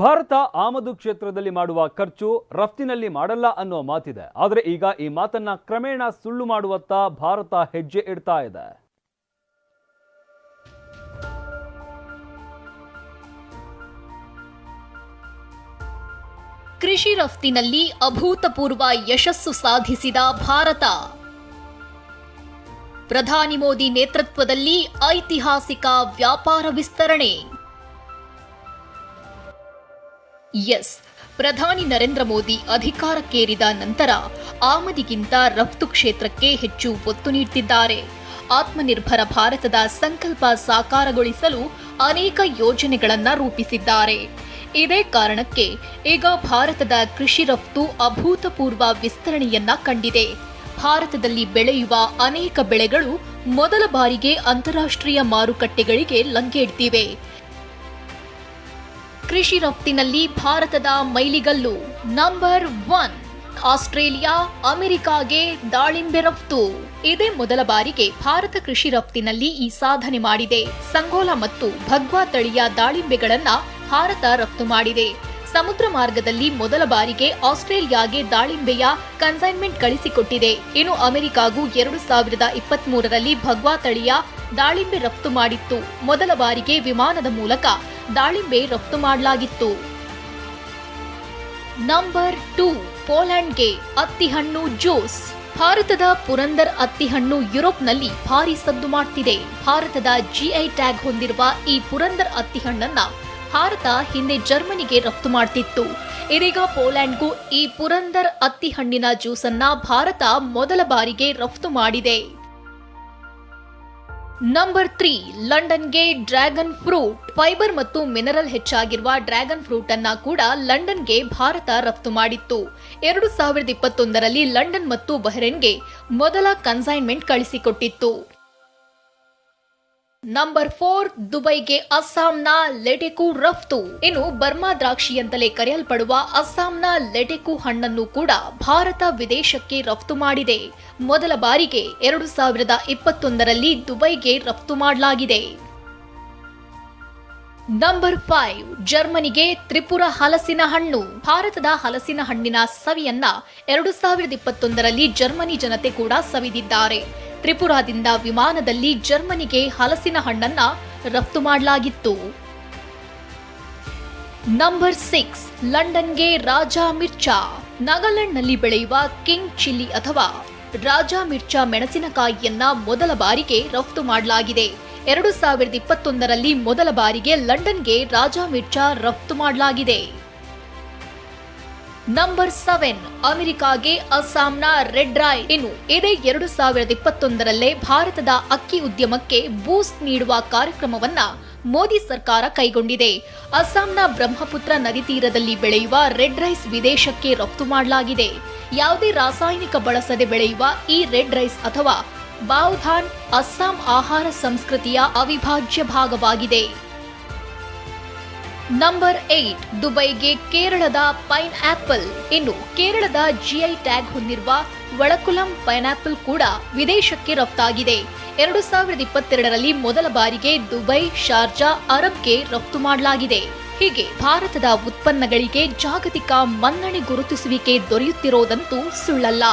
ಭಾರತ ಆಮದು ಕ್ಷೇತ್ರದಲ್ಲಿ ಮಾಡುವ ಖರ್ಚು ರಫ್ತಿನಲ್ಲಿ ಮಾಡಲ್ಲ ಅನ್ನೋ ಮಾತಿದೆ. ಆದರೆ ಈಗ ಈ ಮಾತನ್ನ ಕ್ರಮೇಣ ಸುಳ್ಳು ಮಾಡುವತ್ತ ಭಾರತ ಹೆಜ್ಜೆ ಇಡ್ತಾ ಇದೆ. ಕೃಷಿ ರಫ್ತಿನಲ್ಲಿ ಅಭೂತಪೂರ್ವ ಯಶಸ್ಸು ಸಾಧಿಸಿದ ಭಾರತ. ಪ್ರಧಾನಿ ಮೋದಿ ನೇತೃತ್ವದಲ್ಲಿ ಐತಿಹಾಸಿಕ ವ್ಯಾಪಾರ ವಿಸ್ತರಣೆ. ಎಸ್. ಪ್ರಧಾನಿ ನರೇಂದ್ರ ಮೋದಿ ಅಧಿಕಾರಕ್ಕೇರಿದ ನಂತರ ಆಮದಿಗಿಂತ ರಫ್ತು ಕ್ಷೇತ್ರಕ್ಕೆ ಹೆಚ್ಚು ಒತ್ತು ನೀಡುತ್ತಿದ್ದಾರೆ ಆತ್ಮನಿರ್ಭರ ಭಾರತದ ಸಂಕಲ್ಪ ಸಾಕಾರಗೊಳಿಸಲು ಅನೇಕ ಯೋಜನೆಗಳನ್ನು ರೂಪಿಸಿದ್ದಾರೆ. ಇದೇ ಕಾರಣಕ್ಕೆ ಈಗ ಭಾರತದ ಕೃಷಿ ರಫ್ತು ಅಭೂತಪೂರ್ವ ವಿಸ್ತರಣೆಯನ್ನ ಕಂಡಿದೆ. ಭಾರತದಲ್ಲಿ ಬೆಳೆಯುವ ಅನೇಕ ಬೆಳೆಗಳು ಮೊದಲ ಬಾರಿಗೆ ಅಂತಾರಾಷ್ಟ್ರೀಯ ಮಾರುಕಟ್ಟೆಗಳಿಗೆ ಲಂಗೇಡ್ತಿವೆ ಕೃಷಿ ರಫ್ತಿನಲ್ಲಿ ಭಾರತದ ಮೈಲಿಗಲ್ಲು. ನಂಬರ್ ಒನ್ ಆಸ್ಟ್ರೇಲಿಯಾ, ಅಮೆರಿಕಾಗೆ ದಾಳಿಂಬೆ ರಫ್ತು. ಇದೇ ಮೊದಲ ಬಾರಿಗೆ ಭಾರತ ಕೃಷಿ ರಫ್ತಿನಲ್ಲಿ ಈ ಸಾಧನೆ ಮಾಡಿದೆ. ಸಂಗೋಲ ಮತ್ತು ಭಗ್ವಾ ತಳಿಯ ದಾಳಿಂಬೆಗಳನ್ನ ಭಾರತ ರಫ್ತು ಮಾಡಿದೆ. ಸಮುದ್ರ ಮಾರ್ಗದಲ್ಲಿ ಮೊದಲ ಬಾರಿಗೆ ಆಸ್ಟ್ರೇಲಿಯಾಗೆ ದಾಳಿಂಬೆಯ ಕನ್ಸೈನ್ಮೆಂಟ್ ಕಳಿಸಿಕೊಟ್ಟಿದೆ. ಇನ್ನು ಅಮೆರಿಕಾಗೂ ಎರಡು ಸಾವಿರದ ಇಪ್ಪತ್ತ್ ಮೂರರಲ್ಲಿ ಭಗ್ವಾ ತಳಿಯ ದಾಳಿಂಬೆ ರಫ್ತು ಮಾಡಿತ್ತು. ಮೊದಲ ಬಾರಿಗೆ ವಿಮಾನದ ಮೂಲಕ ದಾಳಿಂಬೆ ರಫ್ತು ಮಾಡಲಾಗಿತ್ತು. ನಂಬರ್ ಟೂ ಪೋಲೆಂಡ್ಗೆ ಅತ್ತಿಹಣ್ಣು ಜ್ಯೂಸ್. ಭಾರತದ ಪುರಂದರ್ ಅತ್ತಿಹಣ್ಣು ಯುರೋಪ್ನಲ್ಲಿ ಭಾರಿ ಸದ್ದು ಮಾಡ್ತಿದೆ. ಭಾರತದ ಜಿಐ ಟ್ಯಾಗ್ ಹೊಂದಿರುವ ಈ ಪುರಂದರ್ ಅತ್ತಿಹಣ್ಣನ್ನ ಭಾರತ ಹಿಂದೆ ಜರ್ಮನಿಗೆ ರಫ್ತು ಮಾಡ್ತಿತ್ತು. ಇದೀಗ ಪೋಲೆಂಡ್ಗೂ ಈ ಪುರಂದರ್ ಅತ್ತಿಹಣ್ಣಿನ ಜ್ಯೂಸನ್ನ ಭಾರತ ಮೊದಲ ಬಾರಿಗೆ ರಫ್ತು ಮಾಡಿದೆ. ನಂಬರ್ ತ್ರೀ ಲಂಡನ್ಗೆ ಡ್ರ್ಯಾಗನ್ ಫ್ರೂಟ್ ಫೈಬರ್ ಮತ್ತು ಮಿನರಲ್ ಹೆಚ್ಚಾಗಿರುವ ಡ್ರ್ಯಾಗನ್ ಫ್ರೂಟ್ ಅನ್ನ ಕೂಡ ಲಂಡನ್ಗೆ ಭಾರತ ರಫ್ತು ಮಾಡಿತ್ತು. ಎರಡು ಸಾವಿರದ ಇಪ್ಪತ್ತೊಂದರಲ್ಲಿ ಲಂಡನ್ ಮತ್ತು ಬಹ್ರೇನ್ಗೆ ಮೊದಲ ಕನ್ಸೈನ್ಮೆಂಟ್ ಕಳಿಸಿಕೊಟ್ಟಿತ್ತು. ನಂಬರ್ ಫೋರ್ ದುಬೈಗೆ ಅಸ್ಸಾಂನ ಲೆಟೆಕು ರಫ್ತು. ಇನ್ನು ಬರ್ಮಾ ದ್ರಾಕ್ಷಿ ಅಂತಲೇ ಕರೆಯಲ್ಪಡುವ ಅಸ್ಸಾಂನ ಲೆಟೆಕು ಹಣ್ಣನ್ನು ಕೂಡ ಭಾರತ ವಿದೇಶಕ್ಕೆ ರಫ್ತು ಮಾಡಿದೆ. ಮೊದಲ ಬಾರಿಗೆ ಎರಡು ಸಾವಿರದ ಇಪ್ಪತ್ತೊಂದರಲ್ಲಿ ದುಬೈಗೆ ರಫ್ತು ಮಾಡಲಾಗಿದೆ. ನಂಬರ್ ಫೈವ್ ಜರ್ಮನಿಗೆ ತ್ರಿಪುರ ಹಲಸಿನ ಹಣ್ಣು. ಭಾರತದ ಹಲಸಿನ ಹಣ್ಣಿನ ಸವಿಯನ್ನ ಎರಡು ಸಾವಿರದ ಇಪ್ಪತ್ತೊಂದರಲ್ಲಿ ಜರ್ಮನಿ ಜನತೆ ಕೂಡ ಸವಿದಿದ್ದಾರೆ. ತ್ರಿಪುರಾದಿಂದ ವಿಮಾನದಲ್ಲಿ ಜರ್ಮನಿಗೆ ಹಲಸಿನ ಹಣ್ಣನ್ನ ರಫ್ತು ಮಾಡಲಾಗಿತ್ತು. ನಂಬರ್ ಸಿಕ್ಸ್, ಲಂಡನ್ಗೆ ರಾಜಾ ಮಿರ್ಚಾ. ನಾಗಾಲ್ಯಾಂಡ್ನಲ್ಲಿ ಬೆಳೆಯುವ ಕಿಂಗ್ ಚಿಲ್ಲಿ ಅಥವಾ ರಾಜಾ ಮಿರ್ಚಾ ಮೆಣಸಿನಕಾಯಿಯನ್ನ ಮೊದಲ ಬಾರಿಗೆ ರಫ್ತು ಮಾಡಲಾಗಿದೆ. ಎರಡು ಸಾವಿರದ ಇಪ್ಪತ್ತೊಂದರಲ್ಲಿ ಮೊದಲ ಬಾರಿಗೆ ಲಂಡನ್ಗೆ ರಾಜಾ ಮಿರ್ಚಾ ರಫ್ತು ಮಾಡಲಾಗಿದೆ. ನಂಬರ್ ಸೆವೆನ್, ಅಮೆರಿಕಾಗೆ ಅಸ್ಸಾಂನ ರೆಡ್ ರಾಯ್. ಇನ್ನು ಇದೇ ಎರಡು ಸಾವಿರದ ಇಪ್ಪತ್ತೊಂದರಲ್ಲೇ ಭಾರತದ ಅಕ್ಕಿ ಉದ್ಯಮಕ್ಕೆ ಬೂಸ್ಟ್ ನೀಡುವ ಕಾರ್ಯಕ್ರಮವನ್ನ ಮೋದಿ ಸರ್ಕಾರ ಕೈಗೊಂಡಿದೆ. ಅಸ್ಸಾಂನ ಬ್ರಹ್ಮಪುತ್ರ ನದಿ ತೀರದಲ್ಲಿ ಬೆಳೆಯುವ ರೆಡ್ ರೈಸ್ ವಿದೇಶಕ್ಕೆ ರಫ್ತು ಮಾಡಲಾಗಿದೆ. ಯಾವುದೇ ರಾಸಾಯನಿಕ ಬಳಸದೆ ಬೆಳೆಯುವ ಈ ರೆಡ್ ರೈಸ್ ಅಥವಾ ಬಾವ್ಧಾನ್ ಅಸ್ಸಾಂ ಆಹಾರ ಸಂಸ್ಕೃತಿಯ ಅವಿಭಾಜ್ಯ ಭಾಗವಾಗಿದೆ. ನಂಬರ್ ಏಟ್ ದುಬೈಗೆ ಕೇರಳದ ಪೈನ್ ಆಪಲ್ ಇನ್ನು ಕೇರಳದ ಜಿಐ ಟ್ಯಾಗ್ ಹೊಂದಿರುವ ಒಳಕುಲಂ ಪೈನಾಪಲ್ ಕೂಡ ವಿದೇಶಕ್ಕೆ ರಫ್ತಾಗಿದೆ. ಎರಡು ಸಾವಿರದ ಇಪ್ಪತ್ತೆರಡರಲ್ಲಿ ಮೊದಲ ಬಾರಿಗೆ ದುಬೈ ಶಾರ್ಜಾ ಅರಬ್ಗೆ ರಫ್ತು ಮಾಡಲಾಗಿದೆ. ಹೀಗೆ ಭಾರತದ ಉತ್ಪನ್ನಗಳಿಗೆ ಜಾಗತಿಕ ಮನ್ನಣೆ ಗುರುತಿಸುವಿಕೆ ದೊರೆಯುತ್ತಿರೋದಂತೂ ಸುಳ್ಳಲ್ಲ.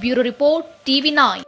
Bureau report, TV nine.